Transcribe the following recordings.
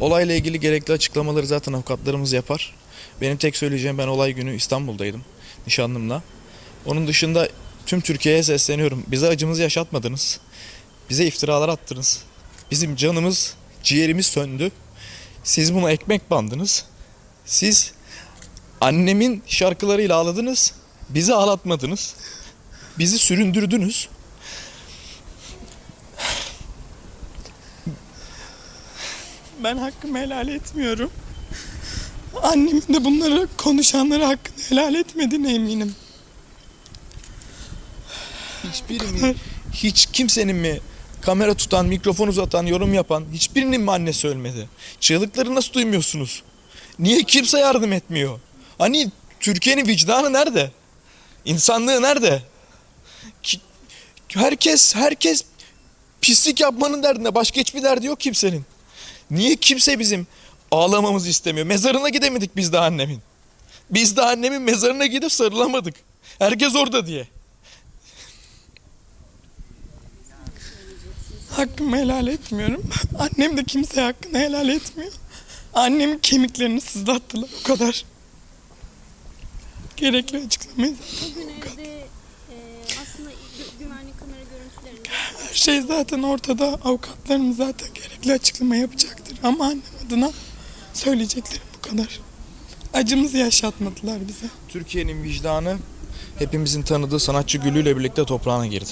Olayla ilgili gerekli açıklamaları zaten avukatlarımız yapar. Benim tek söyleyeceğim ben olay günü İstanbul'daydım nişanlımla. Onun dışında tüm Türkiye'ye sesleniyorum. Bize acımızı yaşatmadınız. Bize iftiralar attınız. Bizim canımız, ciğerimiz söndü. Siz buna ekmek bandınız. Siz annemin şarkılarıyla ağladınız. Bizi ağlatmadınız. Bizi süründürdünüz. Ben hakkımı helal etmiyorum. Annemin de bunları konuşanlara hakkını helal etmediğine eminim. Hiçbirinin, hiç kimsenin mi kamera tutan, mikrofon uzatan, yorum yapan hiçbirinin mi annesi ölmedi? Çığlıkları nasıl duymuyorsunuz? Niye kimse yardım etmiyor? Hani Türkiye'nin vicdanı nerede? İnsanlığı nerede? Ki- Herkes, herkes pislik yapmanın derdinde. Başka hiçbir derdi yok kimsenin. Niye kimse bizim ağlamamızı istemiyor? Mezarına gidemedik biz de annemin. Biz de annemin mezarına gidip sarılamadık. Herkes orada diye. Hakkımı helal etmiyorum. Annem de kimseye hakkını helal etmiyor. Annemin kemiklerini sızlattılar o kadar. Gerekli açıklamayı zaten Bugüne de şey zaten ortada. Avukatlarım zaten gerekli açıklama yapacaktır. Ama annem adına söyleyeceklerim bu kadar. Acımızı yaşatmadılar bize. Türkiye'nin vicdanı hepimizin tanıdığı sanatçı Gülü ile birlikte toprağına girdi.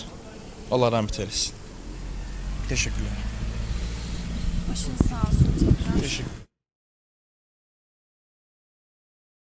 Allah rahmet eylesin. Teşekkürler. başınız sağ olsun tekrar. Teşekkür